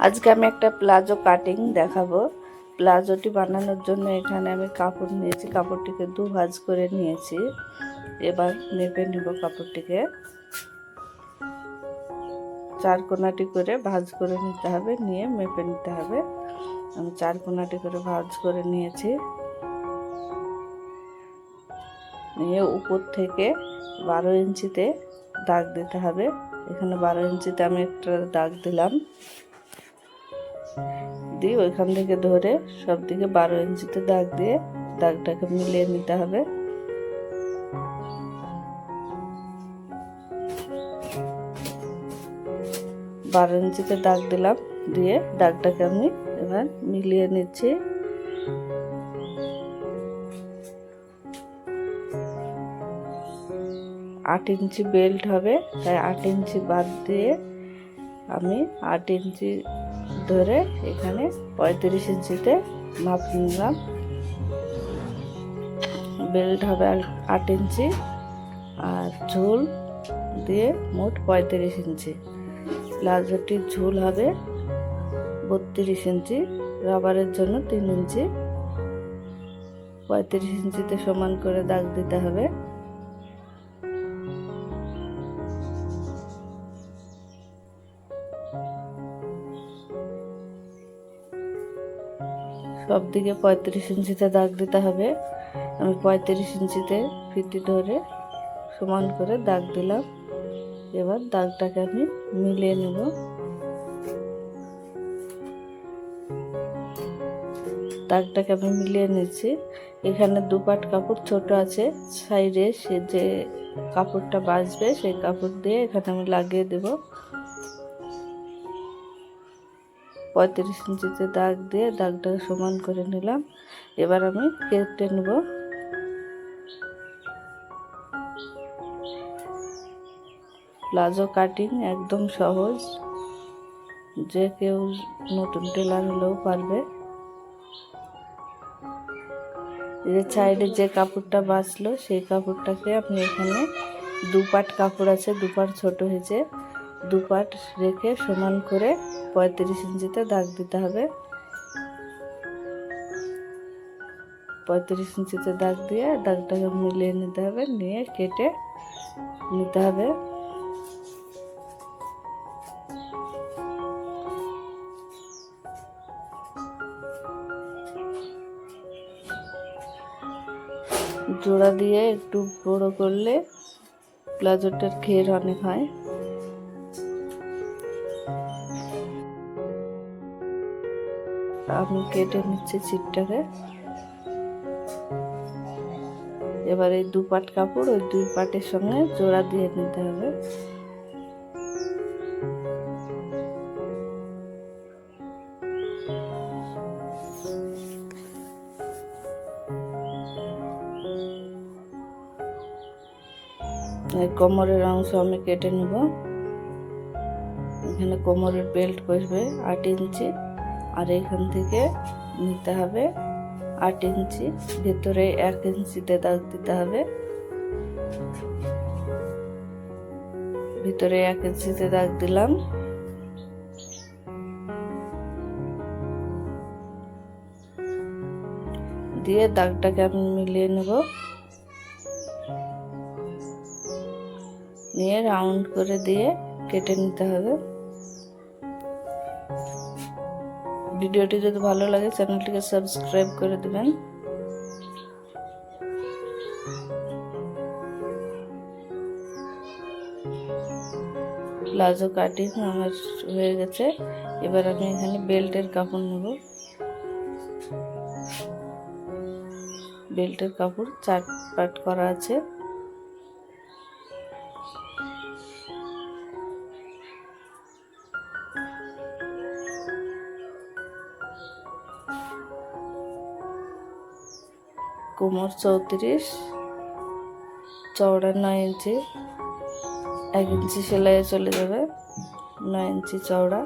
আজকে আমি একটা প্লাজো কাটিং দেখাবো। প্লাজোটি বানানোর জন্য এখানে আমি কাপড় নিয়েছি, কাপড়টিকে দু ভাজ করে নিয়েছি। এবার মেপে নিব কাপড়টিকে। চার কোনাটি করে ভাজ করে নিতে হবে, নিয়ে মেপে নিতে হবে। আমি চার কোনাটি করে ভাজ করে নিয়েছি। নিয়ে উপর থেকে বারো ইঞ্চিতে দাগ দিতে হবে। এখানে বারো ইঞ্চিতে আমি একটা দাগ দিলাম। দিয়ে ওইখান থেকে ধরে সব দিকে বারো ইঞ্চিতে দাগ দিয়ে দাগটাকে মিলিয়ে নিতে হবে। বারো ইঞ্চিতে দাগ দিলাম, দিয়ে দাগটাকে আমি এবার মিলিয়ে নিচ্ছি। আট ইঞ্চি বেল্ট হবে, তাই আট ইঞ্চি বাদ দিয়ে আমি আট ইঞ্চি ধরে এখানে পঁয়ত্রিশ ইঞ্চিতে মাপ নিলাম। বেল্ট হবে আট ইঞ্চি আর ঝুল দিয়ে মোট পঁয়ত্রিশ ইঞ্চি। প্লাজোটির ঝুল হবে বত্রিশ ইঞ্চি, রাবারের জন্য তিন ইঞ্চি। পঁয়ত্রিশ ইঞ্চিতে সমান করে দাগ দিতে হবে। সব দিকে পঁয়ত্রিশ ইঞ্চিতে দাগ দিতে হবে। আমি পঁয়ত্রিশ ইঞ্চিতে ফিতি ধরে সমান করে দাগ দিলাম। এবার দাগটাকে আমি মিলিয়ে নেব। দাগটাকে আমি মিলিয়ে নিচ্ছি। এখানে দুপাট কাপড় ছোট আছে, সাইডে সে যে কাপড়টা বাঁচবে সেই কাপড় দিয়ে এখানে আমি লাগিয়ে দেবো। পঁয়ত্রিশ ইঞ্চিতে দাগ দিয়ে দাগটাকে সমান করে নিলাম। এবার আমি কেটে নেব। প্লাজো কাটিং একদম সহজ। যে কেউ নতুন টেলার হলেও পারবে। যে সাইডে যে কাপড়টা বাঁচলো, সেই কাপড়টাকে আপনি এখানে দুপাট কাপড় আছে, দুপাট ছোট হয়েছে। দুপাট রেখে সমান করে পঁয়ত্রিশ ইঞ্চিতে দাগ দিতে হবে। পঁয়ত্রিশ ইঞ্চিতে দাগ দিয়ে দাগটাকে মিলিয়ে নিতে হবে, নিয়ে কেটে নিতে হবে। জোড়া দিয়ে একটু বড় করলে প্লাজোটার ঘের অনেক হয়। আমি কেটে নিচ্ছি ছিটটাকে এবার এই দু পাট কাপড় ওই দুই পাটের সঙ্গে জোড়া দিয়ে নিতে হবে। কোমরের অংশ আমি কেটে নেব। এখানে কোমরের বেল্ট বসবে আট ইঞ্চি। আর এখান থেকে নিতে হবে আট ইঞ্চি। ভেতরে এক ইঞ্চিতে দাগ দিতে হবে। ভিতরে এক ইঞ্চিতে দাগ দিলাম। দিয়ে দাগটাকে আমি মিলিয়ে নেব। নিয়ে রাউন্ড করে দিয়ে কেটে নিতে হবে। ভিডিওটি যদি ভালো লাগে, চ্যানেলটিকে সাবস্ক্রাইব করে দেবেন। প্লাজো কাটিং আমার হয়ে গেছে। এবার আমি এখানে বেল্টের কাপড় নেব। বেল্টের কাপড় চার পাট করা আছে। কোমর চৌত্রিশ চওড়া নয় ইঞ্চি এক ইঞ্চি সেলাইয়ে চলে যাবে নয় ইঞ্চি চওড়া।